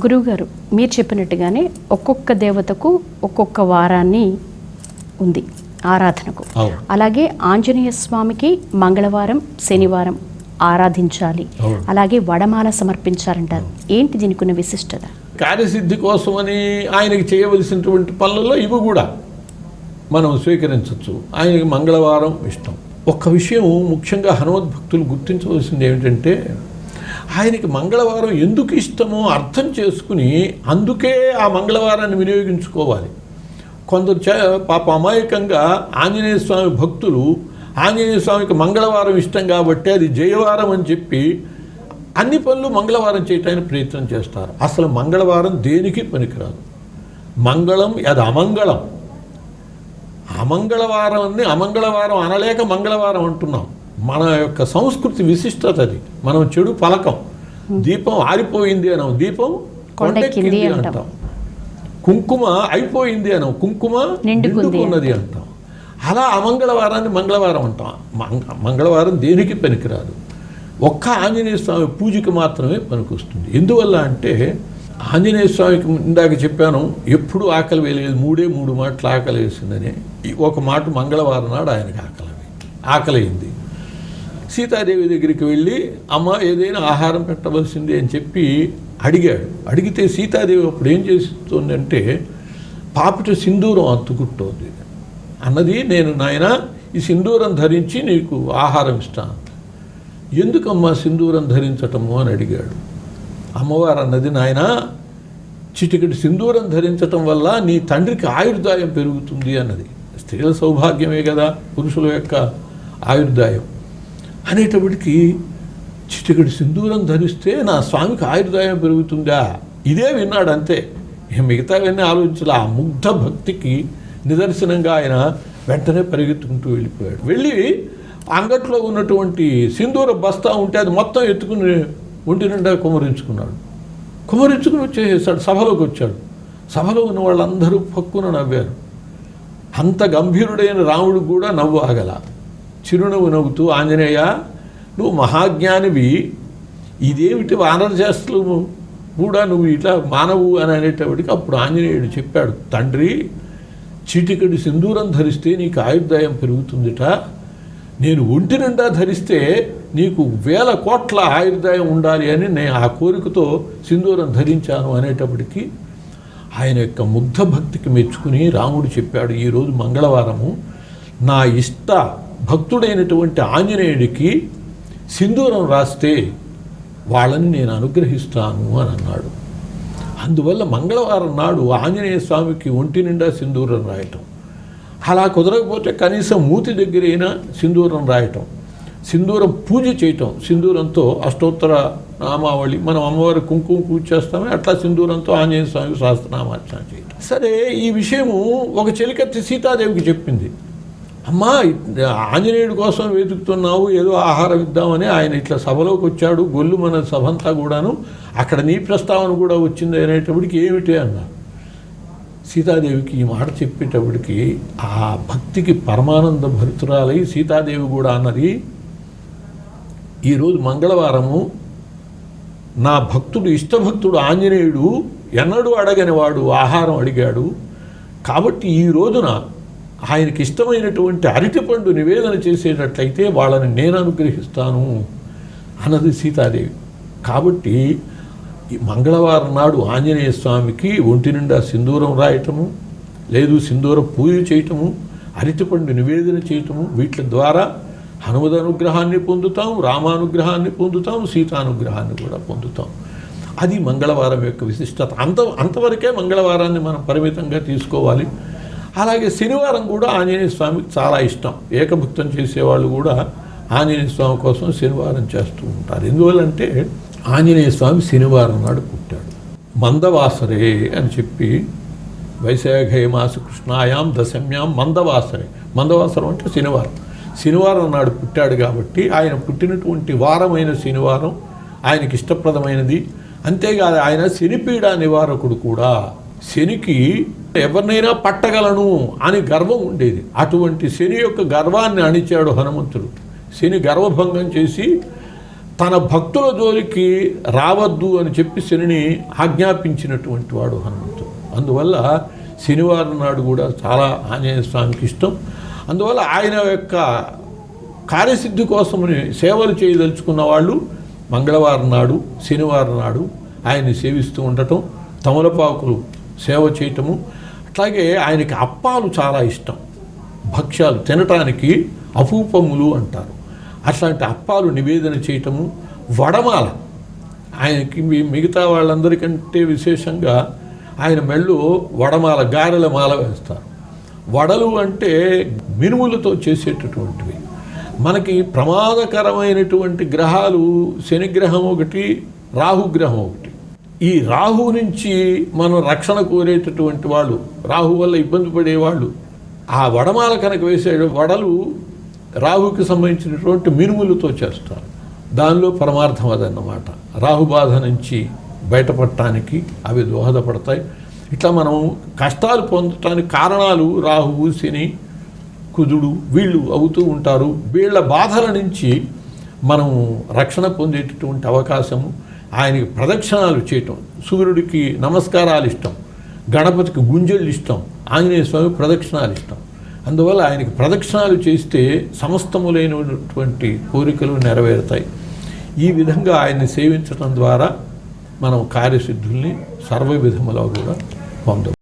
గురువుగారు మీరు చెప్పినట్టుగానే ఒక్కొక్క దేవతకు ఒక్కొక్క వారాన్ని ఉంది ఆరాధనకు. అలాగే ఆంజనేయ స్వామికి మంగళవారం శనివారం ఆరాధించాలి. అలాగే వడమాల సమర్పించాలంటారు. ఏంటి దీనికి ఉన్న విశిష్టత? కార్యసిద్ధి కోసమని ఆయనకి చేయవలసినటువంటి పనులలో ఇవి కూడా మనం స్వీకరించవచ్చు ఆయనకి మంగళవారం ఇష్టం. ఒక్క విషయం ముఖ్యంగా హనుమద్భక్తులు గుర్తించవలసింది ఏమిటంటే ఆయనకి మంగళవారం ఎందుకు ఇష్టమో అర్థం చేసుకుని అందుకే ఆ మంగళవారాన్ని వినియోగించుకోవాలి. కొందరు పాప అమాయకంగా ఆంజనేయ స్వామి భక్తులు ఆంజనేయ స్వామికి మంగళవారం ఇష్టం కాబట్టి అది జయవారం అని చెప్పి అన్ని పనులు మంగళవారం చేయటానికి ప్రయత్నం చేస్తారు. అసలు మంగళవారం దేనికి పనికిరాదు? మంగళం అది అమంగళం. అమంగళవారాన్ని అమంగళవారం అనలేక మంగళవారం అంటున్నాం. మన యొక్క సంస్కృతి విశిష్టత అది. మనం చెడు పలకం. దీపం ఆరిపోయింది అనం. దీపం కొండెక్కింది అంటాం. కుంకుమ అయిపోయింది అనం. కుంకుమ నిండుకున్నది అంటాం. అలా అమంగళవారాన్ని మంగళవారం అంటాం. మంగ- మంగళవారం దేనికి పనికిరాదు? ఒక్క ఆంజనేయ స్వామి పూజకి మాత్రమే పనికొస్తుంది. ఎందువల్ల అంటే ఆంజనేయ స్వామికి ఇందాక చెప్పాను ఎప్పుడు ఆకలి వేయలేదు. మూడే మూడు మాటలు ఆకలి వేసిందని. ఒక మాట మంగళవారం నాడు ఆయనకి ఆకలి ఆకలైంది సీతాదేవి దగ్గరికి వెళ్ళి అమ్మ ఏదైనా ఆహారం పెట్టవలసింది అని చెప్పి అడిగాడు. అడిగితే సీతాదేవి అప్పుడు ఏం చేస్తుందంటే పాపిట సింధూరం అత్తుకుంటోంది అన్నది నేను నాయన ఈ సింధూరం ధరించి నీకు ఆహారం ఇస్తాను ఎందుకమ్మా సింధూరం ధరించటము? అని అడిగాడు. అమ్మవారు అన్నది నాయన చిటికటి సింధూరం ధరించటం వల్ల నీ తండ్రికి ఆయుర్దాయం పెరుగుతుంది అన్నది. స్త్రీల సౌభాగ్యమే కదా పురుషుల యొక్క ఆయుర్దాయం. అనేటప్పటికీ చిటికడి సింధూరం ధరిస్తే నా స్వామికి ఆయుర్దాయం పెరుగుతుందా? ఇదే విన్నాడు అంతే. మిగతావన్నీ ఆలోచించాలి. ఆ ముగ్ధ భక్తికి నిదర్శనంగా ఆయన వెంటనే పరిగెత్తుకుంటూ వెళ్ళిపోయాడు. వెళ్ళి అంగట్లో ఉన్నటువంటి సింధూర బస్తా ఉంటే అది మొత్తం ఎత్తుకుని ఒంటి నిండా కుమరించుకున్నాడు. కుమరించుకుని వచ్చేసాడు. సభలోకి వచ్చాడు. సభలో ఉన్న వాళ్ళందరూ పక్కున నవ్వారు. అంత గంభీరుడైన రాముడు కూడా నవ్వు ఆగల. చిరునవ్వు నవ్వుతూ ఆంజనేయ నువ్వు మహాజ్ఞానివి. ఇదేమిటి వానర చేస్తలు కూడా నువ్వు ఇట్లా మానవు అని అనేటప్పటికి అప్పుడు ఆంజనేయుడు చెప్పాడు తండ్రి చిటికడి సింధూరం ధరిస్తే నీకు ఆయుర్దాయం పెరుగుతుందిట. నేను ఒంటి నిండా ధరిస్తే నీకు వేల కోట్ల ఆయుర్దాయం ఉండాలి అని నేను ఆ కోరికతో సింధూరం ధరించాను అనేటప్పటికీ ఆయన యొక్క ముగ్ధ భక్తికి మెచ్చుకుని రాముడు చెప్పాడు ఈరోజు మంగళవారము. నా ఇష్ట భక్తుడైనటువంటి ఆంజనేయుడికి సింధూరం రాస్తే వాళ్ళని నేను అనుగ్రహిస్తాను అని అన్నాడు. అందువల్ల మంగళవారం నాడు ఆంజనేయ స్వామికి ఒంటి నిండా సింధూరం రాయటం. అలా కుదరకపోతే కనీసం మూతి దగ్గరైనా సింధూరం రాయటం. సింధూరం పూజ చేయటం. సింధూరంతో అష్టోత్తర నామావళి మనం అమ్మవారి కుంకుమ పూజ చేస్తామే అట్లా సింధూరంతో ఆంజనేయ స్వామికి సహస్రనామార్చన చేయటం. సరే ఈ విషయము ఒక చెలికత్తి సీతాదేవికి చెప్పింది. అమ్మా ఆంజనేయుడి కోసం వెతుకుతున్నావు ఏదో ఆహారం ఇద్దామని ఆయన ఇట్లా సభలోకి వచ్చాడు గొల్లు మన సభంతా కూడాను అక్కడ నీ ప్రస్తావన కూడా వచ్చింది అనేటప్పటికి ఏమిటి అన్నారు సీతాదేవికి ఈ మాట చెప్పేటప్పటికి ఆ భక్తికి పరమానంద భరితురాలై సీతాదేవి కూడా అన్నది ఈరోజు మంగళవారము నా భక్తుడు ఇష్టభక్తుడు ఆంజనేయుడు ఎన్నడూ అడగని వాడు ఆహారం అడిగాడు. కాబట్టి ఈ రోజున ఆయనకి ఇష్టమైనటువంటి అరటిపండు నివేదన చేసేటట్లయితే వాళ్ళని నేను అనుగ్రహిస్తాను అన్నది సీతాదేవి. కాబట్టి మంగళవారం నాడు ఆంజనేయ స్వామికి ఒంటి నిండా సింధూరం రాయటము లేదు సింధూర పూజ చేయటము అరటిపండు నివేదన చేయటము వీటి ద్వారా హనుమద్ అనుగ్రహాన్ని పొందుతాం రామానుగ్రహాన్ని పొందుతాం సీతానుగ్రహాన్ని కూడా పొందుతాం. అది మంగళవారం యొక్క విశిష్టత. అంత అంతవరకే మంగళవారాన్ని మనం పరిమితంగా తీసుకోవాలి. అలాగే శనివారం కూడా ఆంజనేయ స్వామికి చాలా ఇష్టం. ఏకభుక్తం చేసేవాళ్ళు కూడా ఆంజనేయ స్వామి కోసం శనివారం చేస్తూ ఉంటారు. ఎందువల్లంటే ఆంజనేయ స్వామి శనివారం నాడు పుట్టాడు. మందవాసరే అని చెప్పి వైశాఖ మాస కృష్ణాయాం దశమ్యాం మందవాసరే. మందవాసరం అంటే శనివారం. శనివారం నాడు పుట్టాడు కాబట్టి ఆయన పుట్టినటువంటి వారమైన శనివారం ఆయనకి ఇష్టప్రదమైనది. అంతేకాదు ఆయన శనిపీడ నివారకుడు కూడా. శనికి ఎవరినైనా పట్టగలను అని గర్వం ఉండేది. అటువంటి శని యొక్క గర్వాన్ని అణిచాడు హనుమంతుడు. శని గర్వభంగం చేసి తన భక్తుల జోలికి రావద్దు అని చెప్పి శనిని ఆజ్ఞాపించినటువంటి వాడు హనుమంతుడు. అందువల్ల శనివారం నాడు కూడా చాలా ఆంజనేయ స్వామికి ఇష్టం. అందువల్ల ఆయన యొక్క కార్యసిద్ధి కోసమని సేవలు చేయదలుచుకున్న వాళ్ళు మంగళవారం నాడు శనివారం నాడు ఆయన్ని సేవిస్తూ ఉండటం తమలపాకులు సేవ చేయటము. అట్లాగే ఆయనకి అప్పాలు చాలా ఇష్టం. భక్ష్యాలు తినటానికి అపూపములు అంటారు. అట్లాంటి అప్పాలు నివేదన చేయటము వడమాల. ఆయనకి మిగతా వాళ్ళందరికంటే విశేషంగా ఆయన మెళ్ళు వడమాల గారెల మాల వేస్తారు. వడలు అంటే మినుములతో చేసేటటువంటివి. మనకి ప్రమాదకరమైనటువంటి గ్రహాలు శనిగ్రహం ఒకటి రాహుగ్రహం ఒకటి. ఈ రాహు నుంచి మనం రక్షణ కోరేటటువంటి వాళ్ళు రాహు వల్ల ఇబ్బంది పడేవాళ్ళు ఆ వడమాల కనుక వేసే వడలు రాహుకి సంబంధించినటువంటి మినుములతో చేస్తారు. దానిలో పరమార్థం అదన్నమాట. రాహు బాధ నుంచి బయటపడటానికి అవి దోహదపడతాయి. ఇట్లా మనం కష్టాలు పొందటానికి కారణాలు రాహువు శని కుదుడు వీళ్ళు అవుతూ ఉంటారు. వీళ్ళ బాధల నుంచి మనం రక్షణ పొందేటటువంటి అవకాశము ఆయనకి ప్రదక్షిణాలు చేయటం సూర్యుడికి నమస్కారాలు ఇష్టం గణపతికి గుంజళ్ళు ఇష్టం ఆంజనేయ స్వామి ప్రదక్షిణాలు ఇష్టం. అందువల్ల ఆయనకి ప్రదక్షిణాలు చేస్తే సమస్తములైనటువంటి కోరికలు నెరవేరుతాయి. ఈ విధంగా ఆయన్ని సేవించడం ద్వారా మనం కార్యసిద్ధుల్ని సర్వ విధములో కూడా పొందవచ్చు.